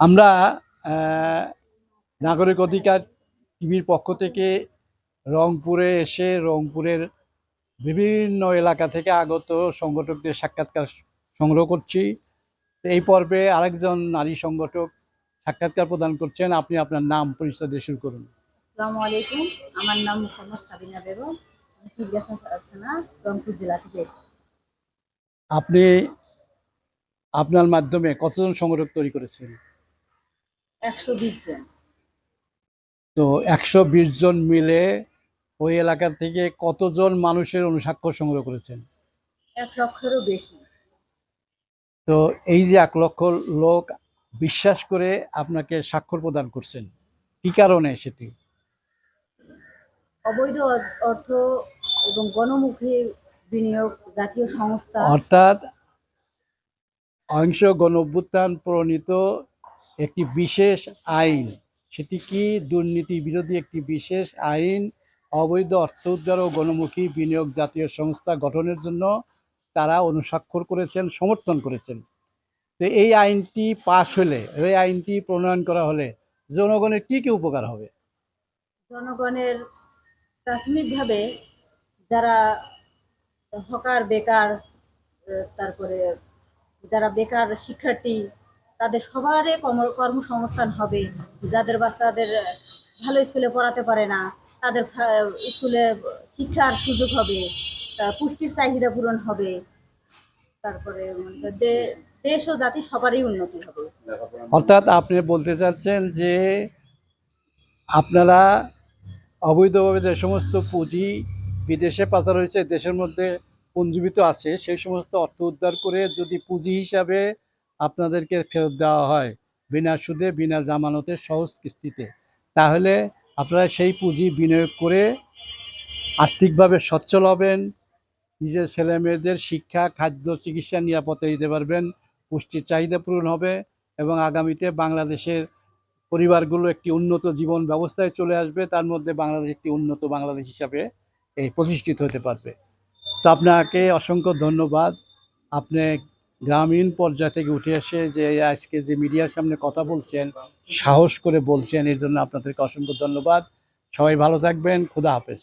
আমরা আহ, নাগরিক অধিকার টিভির পক্ষ থেকে রংপুরে এসে রংপুরের বিভিন্ন এলাকা থেকে আগত সংগঠকদের সাক্ষাৎকার সংগ্রহ করছি। এই পর্বে আরেকজন নারী সংগঠক সাক্ষাৎকার প্রদান করছেন। আপনি আপনার নাম পরিচয় দিয়ে শুরু করুন। আসসালামু আলাইকুম। আমার নাম মোহাম্মদ সাবিনা বেগম। থানা রংপুর জেলা থেকে আপনি আপনার মাধ্যমে কতজন সংগঠক তৈরি করেছেন? একশো বিশ জন। তো একশো বিশ জন মিলে ওই এলাকা থেকে কতজন মানুষের অনুস্বাক্ষর সংগ্রহ করেছেন? এক লক্ষেরও বেশি। তো এই যে এক লক্ষ লোক বিশ্বাস করে আপনাকে স্বাক্ষর প্রদান করছেন কি কারণে সেটি? অবৈধ অর্থ এবং গণমুখী বিনিয়োগ জাতীয় সংস্থা অর্থাৎ অহিংস গণ অভ্যুত্থান প্রণীত একটি বিশেষ আইন। সেটি কি দুর্নীতি বিরোধী একটি বিশেষ আইন, অবৈধ অর্থ উদ্ধার ও গণমুখী বিনিয়োগ জাতীয় সংস্থা গঠনের জন্য তারা অনুস্বাক্ষর করেছেন, সমর্থন করেছেন? তো এই আইনটি পাশ হলে, এই আইনটি প্রণয়ন করা হলে জনগণের কি কি উপকার হবে? জনগণের প্রাথমিকভাবে যারা হকার, বেকার তারপরে যারা বেকার শিক্ষার্থী তাদের সবারই কর্ম- কর্মসংস্থান হবে। যাদের বাচ্চাদের ভালো স্কুলে পড়াতে পারে না, তাদের স্কুলে শিক্ষার সুযোগ হবে পুষ্টির চাহিদা পূরণ হবে। তারপরে দেশ ও জাতি সবারই উন্নতি হবে। অর্থাৎ আপনি বলতে চাচ্ছেন যে আপনারা অবৈধভাবে যে সমস্ত পুঁজি বিদেশে পাচার হয়েছে, দেশের মধ্যে পুঞ্জীবিত আছে, সেই সমস্ত অর্থ উদ্ধার করে যদি পুঁজি হিসাবে আপনাদেরকে ফেরত দেওয়া হয় বিনা সুদে, বিনা জামানতে, সহজ কিস্তিতে। তাহলে আপনারা সেই পুঁজি বিনিয়োগ করে আর্থিকভাবে সচ্ছল হবেন, নিজের ছেলে মেয়েদের শিক্ষা, খাদ্য, চিকিৎসা নিরাপত্তা দিতে পারবেন, পুষ্টির চাহিদা পূরণ হবে এবং আগামীতে বাংলাদেশের পরিবারগুলো একটি উন্নত জীবন ব্যবস্থায় চলে আসবে। তার মধ্যে বাংলাদেশ একটি উন্নত বাংলাদেশ হিসাবে এই প্রতিষ্ঠিত হতে পারবে। তো আপনাকে অসংখ্য ধন্যবাদ। আপনি গ্রামীণ পর্যায় থেকে উঠে এসে যে আজকে যে মিডিয়ার সামনে কথা বলছেন, সাহস করে বলছেন এই জন্য আপনাদেরকে অসংখ্য ধন্যবাদ। সবাই ভালো থাকবেন, খুদা হাফেজ।